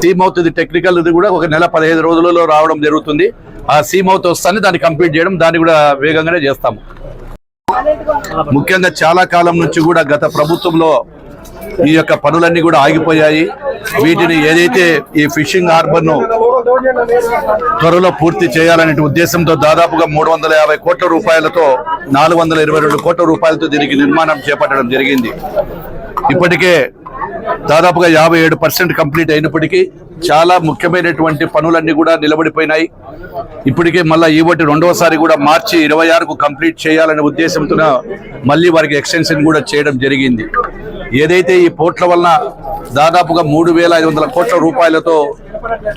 సీమౌత్ ఇది టెక్నికల్ ఇది కూడా ఒక నెల పదిహేను రోజులలో రావడం జరుగుతుంది. ఆ సీమౌత్ వస్తాన్ని దాన్ని కంప్లీట్ చేయడం దాన్ని కూడా వేగంగానే చేస్తాము. ముఖ్యంగా చాలా కాలం నుంచి కూడా గత ప్రభుత్వంలో ఈ యొక్క పనులన్నీ కూడా ఆగిపోయాయి. వీటిని ఏదైతే ఈ ఫిషింగ్ హార్బర్ను త్వరలో పూర్తి చేయాలనే ఉద్దేశంతో దాదాపుగా మూడు వందల యాభై కోట్ల రూపాయలతో నాలుగు వందల ఇరవై రెండు కోట్ల రూపాయలతో దీనికి నిర్మాణం చేపట్టడం జరిగింది. ఇప్పటికే దాదాపుగా యాభై ఏడు పర్సెంట్ కంప్లీట్ అయినప్పటికీ చాలా ముఖ్యమైనటువంటి పనులన్నీ కూడా నిలబడిపోయినాయి. ఇప్పటికే మళ్ళీ ఈ రెండవసారి కూడా మార్చి ఇరవై ఆరుకు కంప్లీట్ చేయాలనే ఉద్దేశంతో మళ్ళీ వారికి ఎక్స్టెన్షన్ కూడా చేయడం జరిగింది. ఏదైతే ఈ పోర్ట్ల వలన దాదాపుగా మూడు వేల ఐదు వందల కోట్ల రూపాయలతో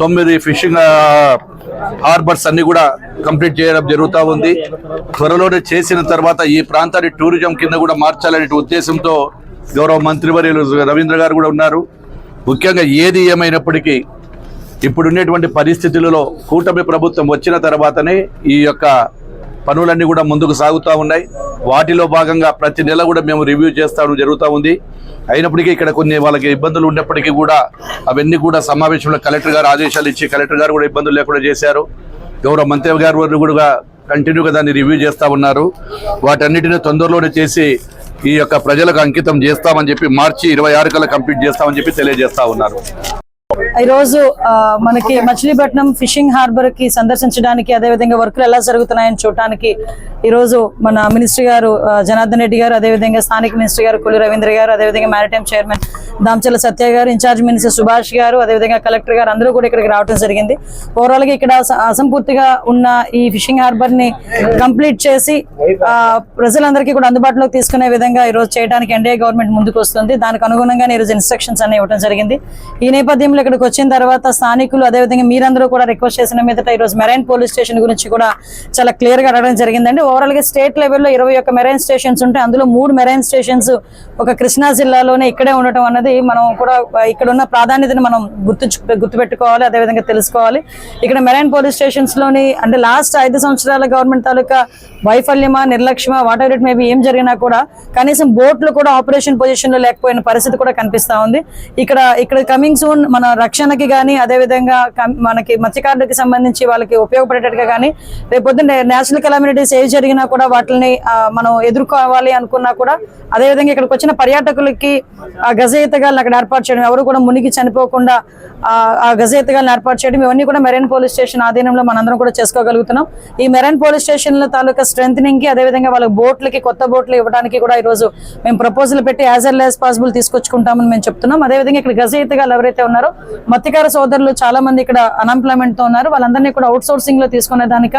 తొమ్మిది ఫిషింగ్ హార్బర్స్ అన్ని కూడా కంప్లీట్ చేయడం జరుగుతూ ఉంది. త్వరలోనే చేసిన తర్వాత ఈ ప్రాంతాన్ని టూరిజం కింద కూడా మార్చాలనే ఉద్దేశంతో గౌరవ మంత్రివర్యులు రవీంద్ర గారు కూడా ఉన్నారు. ముఖ్యంగా ఏది ఏమైనప్పటికీ ఇప్పుడున్నటువంటి పరిస్థితులలో కూటమి ప్రభుత్వం వచ్చిన తర్వాతనే ఈ యొక్క పనులన్నీ కూడా ముందుకు సాగుతూ ఉన్నాయి. వాటిలో భాగంగా ప్రతి నెల కూడా మేము రివ్యూ చేస్తాము జరుగుతూ ఉంది. అయినప్పటికీ ఇక్కడ కొన్ని వాళ్ళకి ఇబ్బందులు ఉన్నప్పటికీ కూడా అవన్నీ కూడా సమావేశంలో కలెక్టర్ గారు ఆదేశాలు ఇచ్చి కలెక్టర్ గారు కూడా ఇబ్బందులు లేకుండా చేశారు. గౌరవ మంత్రి గారు వారు కూడా కంటిన్యూగా దాన్ని రివ్యూ చేస్తూ ఉన్నారు. వాటన్నిటిని తొందరలోనే చేసి ఈ యొక్క ప్రజలకు అంకితం చేస్తామని చెప్పి మార్చి ఇరవై ఆరు కల్లా కంప్లీట్ చేస్తామని చెప్పి తెలియజేస్తా ఉన్నారు. ఈ రోజు మనకి మచిలీపట్నం ఫిషింగ్ హార్బర్కి సందర్శించడానికి అదేవిధంగా వర్కులు ఎలా జరుగుతున్నాయని చూడటానికి ఈ రోజు మన మినిస్టర్ గారు జనార్దన్ రెడ్డి గారు అదేవిధంగా స్థానిక మినిస్టర్ గారు కొల్లి రవీంద్ర గారు అదేవిధంగా మ్యారిటైమ్ చైర్మన్ దాంచల సత్య గారు ఇన్ఛార్జ్ మినిస్టర్ సుభాష్ గారు అదేవిధంగా కలెక్టర్ గారు అందరూ కూడా ఇక్కడికి రావడం జరిగింది. ఓవరాల్గా ఇక్కడ అసంపూర్తిగా ఉన్న ఈ ఫిషింగ్ హార్బర్ని కంప్లీట్ చేసి ఆ, ప్రజలందరికీ కూడా అందుబాటులోకి తీసుకునే విధంగా ఈ రోజు చేయడానికి ఎన్డీఏ గవర్నమెంట్ ముందుకు వస్తుంది. దానికి అనుగుణంగా ఈ రోజు ఇన్స్ట్రక్షన్స్ అనేవి ఇవ్వడం జరిగింది. ఈ నేపథ్యంలో ఇక్కడికి వచ్చిన తర్వాత స్థానికులు అదేవిధంగా మీరందరూ కూడా రిక్వెస్ట్ చేసిన మీదట ఈ రోజు మెరైన్ పోలీస్ స్టేషన్ గురించి కూడా చాలా క్లియర్గా అడగడం జరిగిందండి. ఓవరాల్గా స్టేట్ లెవెల్లో ఇరవై ఒక్క మెరైన్ స్టేషన్స్ ఉంటాయి. అందులో మూడు మెరైన్ స్టేషన్స్ ఒక కృష్ణా జిల్లాలోనే ఇక్కడే ఉండటం అన్నది మనం కూడా ఇక్కడ ఉన్న ప్రాధాన్యతను మనం గుర్తు గుర్తుపెట్టుకోవాలి అదేవిధంగా తెలుసుకోవాలి. ఇక్కడ మెరైన్ పోలీస్ స్టేషన్స్లోని అంటే లాస్ట్ ఐదు సంవత్సరాల గవర్నమెంట్ తాలూకా వైఫల్యమా నిర్లక్ష్యమా వాట్ ఎవర్ ఇట్ మేబీ ఏం జరిగినా కూడా కనీసం బోట్లు కూడా ఆపరేషన్ పొజిషన్లో లేకపోయిన పరిస్థితి కూడా కనిపిస్తా ఉంది. ఇక్కడ ఇక్కడ కమింగ్ సూన్ మన రక్షణకి కానీ అదేవిధంగా మనకి మత్స్యకారులకు సంబంధించి వాళ్ళకి ఉపయోగపడేటట్టుగా కానీ రేపొద్దున నేషనల్ కెలామిటీస్ ఏవి జరిగినా కూడా వాటిని మనం ఎదుర్కోవాలి అనుకున్నా కూడా అదేవిధంగా ఇక్కడికి వచ్చిన పర్యాటకులకి గజయిత గజయితగాలను అక్కడ ఏర్పాటు చేయడం ఎవరు కూడా మునిగి చనిపోకుండా ఆ, ఆ ఏర్పాటు చేయడం ఇవన్నీ కూడా మెరైన్ పోలీస్ స్టేషన్ ఆధీనంలో మనందరం కూడా చేసుకోగలుగుతున్నాం. ఈ మెరైన్ పోలీస్ స్టేషన్ల తాలూకా స్ట్రెంగ్కి అదేవిధంగా వాళ్ళ బోట్లకి కొత్త బోట్లు ఇవ్వడానికి కూడా ఈ రోజు మేము ప్రపోజల్ పెట్టి యాజ్ ఎల్ యాజ్ పాసిబుల్ తీసుకొచ్చుకుంటామని మేము చెప్తున్నాం. అదేవిధంగా ఇక్కడ గజయితగాలు ఎవరైతే ఉన్నారో మత్స్యకార సోదరులు చాలా మంది ఇక్కడ అన్ఎంప్లాయ్మెంట్తో ఉన్నారు. వాళ్ళందరినీ కూడా అవుట్ సోర్సింగ్లో తీసుకునే దానిక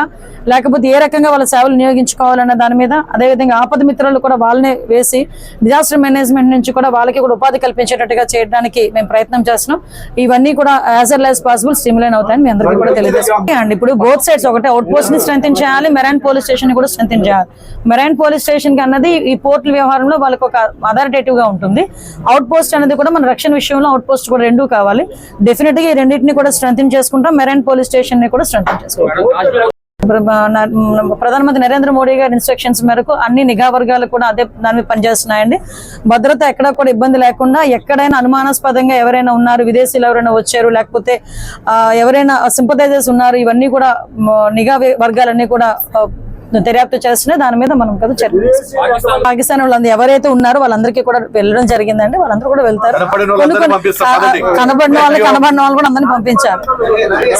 లేకపోతే ఏ రకంగా వాళ్ళ సేవలు వినియోగించుకోవాలన్న దాని మీద అదేవిధంగా ఆపద మిత్రులు కూడా వాళ్ళనే వేసి డిజాస్టర్ మేనేజ్మెంట్ నుంచి కూడా వాళ్ళకి కూడా ఉపాధి కనిపించేటట్టుగా చేయడానికి మేము ప్రయత్నం చేస్తున్నాం. ఇవన్నీ కూడా యాజ్ ఎల్ యాజ్ పాసిబుల్ స్టిమ్యులైన్ అవుతాయని మీ అందరికీ కూడా తెలియజేస్తాం అండ్ ఇప్పుడు బోత్ సైడ్స్ ఒకటే అవుట్ పోస్ట్ని స్ట్రెంగ్ చేయాలి మెరైన్ పోలీస్ స్టేషన్ని కూడా స్ట్రెంగ్ చేయాలి. మెరైన్ పోలీస్ స్టేషన్కి అన్నది ఈ పోర్టుల వ్యవహారంలో వాళ్ళకి ఒక అథారిటేటివ్గా ఉంటుంది. అవుట్ పోస్ట్ అనేది కూడా మన రక్షణ విషయంలో అవుట్ పోస్ట్ కూడా రెండూ కావాలి. డెఫినెట్గా ఈ రెండింటిని కూడా స్ట్రెంగ్ చేసుకుంటాం. మెరైన్ పోలీస్ స్టేషన్ని కూడా స్ట్రెంగ్ చేసుకుంటాం ప్రధానమంత్రి నరేంద్ర మోడీ గారి ఇన్స్ట్రక్షన్స్ మేరకు అన్ని నిఘా వర్గాలు కూడా అదే దాని మీద పనిచేస్తున్నాయండి. భద్రత ఎక్కడా కూడా ఇబ్బంది లేకుండా ఎక్కడైనా అనుమానాస్పదంగా ఎవరైనా ఉన్నారు విదేశీయులు ఎవరైనా వచ్చారు లేకపోతే ఎవరైనా సింపథైజర్స్ ఉన్నారు ఇవన్నీ కూడా నిఘా వర్గాలన్నీ కూడా దర్యాప్తు చేస్తున్నాయి. దాని మీద మనం కదా తీసుకుంటాం. పాకిస్తాన్ వాళ్ళందరూ ఎవరైతే ఉన్నారో వాళ్ళందరికీ కూడా వెళ్ళడం జరిగిందండి. వాళ్ళందరూ కూడా వెళ్తారు. కనబడిన వాళ్ళు కనబడిన వాళ్ళు కూడా అందరినీ పంపించారు